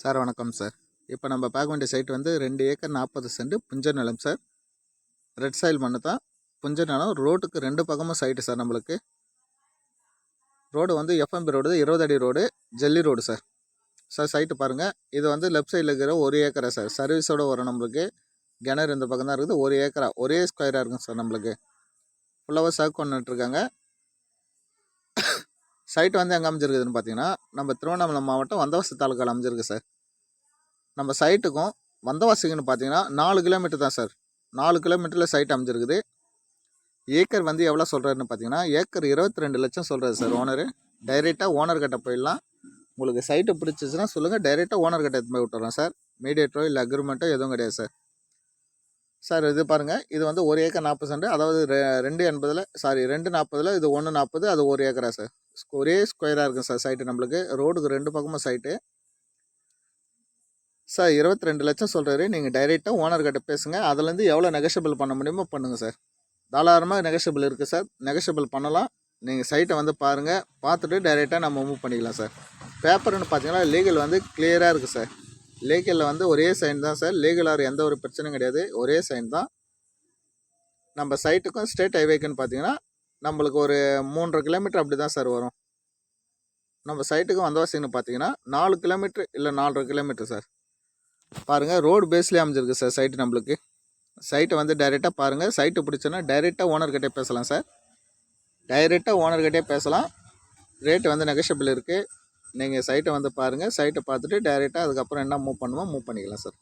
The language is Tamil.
சார் வணக்கம் சார். இப்போ நம்ம பார்க்க வேண்டிய சைட் வந்து ரெண்டு ஏக்கர் நாற்பது சென்ட் புஞ்ச நிலம் சார். ரெட் சாயில் மண்ணு தான். புஞ்ச நிலம் ரோட்டுக்கு ரெண்டு பக்கமும் சைட்டு சார் நம்மளுக்கு. ரோடு வந்து எஃப்எம்பி ரோடு இருபது அடி ரோடு ஜெல்லி ரோடு சார். சார் சைட்டு பாருங்கள் இது வந்து லெஃப்ட் சைடில் இருக்கிற ஒரு ஏக்கரா சார். சர்வீஸோடு வரும் நம்மளுக்கு. கிணறு இந்த பக்கம் தான் இருக்குது. ஒரு ஏக்கரா ஒரே ஸ்கொயராக இருக்கும் சார் நம்மளுக்கு. ஃபுல்லாக சர்க் பண்ணிட்டுருக்காங்க சைட் வந்து எங்கே அமைஞ்சிருக்குதுன்னு பார்த்தீங்கன்னா நம்ம திருவண்ணாமலை மாவட்டம் வந்தவாசி தாலுக்காவில் அமைஞ்சிருக்கு சார். நம்ம சைட்டுக்கும் வந்தவாசிக்குன்னு பார்த்தீங்கன்னா நாலு கிலோமீட்டர் தான் சார். நாலு கிலோமீட்டரில் சைட் அமைஞ்சிருக்குது. ஏக்கர் வந்து எவ்வளோ சொல்கிறாருன்னு பார்த்தீங்கன்னா ஏக்கர் இருபத்தி ரெண்டு லட்சம் சொல்கிறாரு சார் ஓனரு. டைரெக்டாக ஓனர் கிட்ட போயிடலாம். உங்களுக்கு சைட்டு பிடிச்சிச்சுன்னா சொல்லுங்கள் டைரெக்டாக ஓனர் கிட்ட எடுத்து போய் விட்டுறோம் சார். மீடியேட்டரோ இல்லை அக்ரிமெண்ட்டோ எதுவும் கிடையாது சார். சார் இது பாருங்கள் இது வந்து ஒரு ஏக்கர் நாற்பது சென்ட் அதாவது ரெ- ரெண்டு எண்பதில் சாரி ரெண்டு நாற்பதில் இது ஒன்று நாற்பது அது ஒரு ஏக்கரா சார்? ஒரே ஸ்கொயராக இருக்கும் சார் சைட்டு நம்மளுக்கு. ரோடுக்கு ரெண்டு பக்கமும் சைட்டு சார் இருபத்தி ரெண்டு லட்சம் சொல்கிறாரு நீங்கள் டைரெக்டாக ஓனர்கிட்ட பேசுங்க. அதுலேருந்து எவ்வளோ நெகஷியபிள் பண்ண முடியுமோ பண்ணுங்கள் சார். தாராளமாக நெகஷியபிள் இருக்குது சார். நெகஷியபிள் பண்ணலாம். நீங்கள் சைட்டை வந்து பாருங்கள் பார்த்துட்டு டைரெக்டாக நம்ம மூவ் பண்ணிக்கலாம் சார். பேப்பர்னு பார்த்தீங்கன்னா லீகல் வந்து கிளியராக இருக்குது சார். லீகலில் வந்து ஒரே சைன் தான் சார். லீகலாக எந்த ஒரு பிரச்சனையும் கிடையாது. ஒரே சைன் தான். நம்ம சைட்டுக்கும் ஸ்டேட் ஹைவேக்குன்னு பார்த்தீங்கன்னா நம்மளுக்கு ஒரு மூன்றரை கிலோமீட்டர் அப்படி தான் சார் வரும். நம்ம சைட்டுக்கு வந்தவாசின்னு பார்த்தீங்கன்னா நாலு கிலோமீட்டர் இல்லை நாலரை கிலோமீட்டர் சார் பாருங்கள் ரோடு பேஸ்லேயே அமைஞ்சிருக்கு சார் சைட்டு நம்மளுக்கு. சைட்டை வந்து டைரெக்டாக பாருங்கள் சைட்டு பிடிச்சோன்னா டைரெக்டாக ஓனர்கிட்டே பேசலாம் சார் டைரெக்டாக ஓனர்கிட்டே பேசலாம். ரேட்டு வந்து நெகஷபிள் இருக்குது நீங்கள் சைட்டை வந்து பாருங்கள் சைட்டை பார்த்துட்டு டைரெக்டாக அதுக்கப்புறம் என்ன மூவ் பண்ணுமோ மூவ் பண்ணிக்கலாம் சார்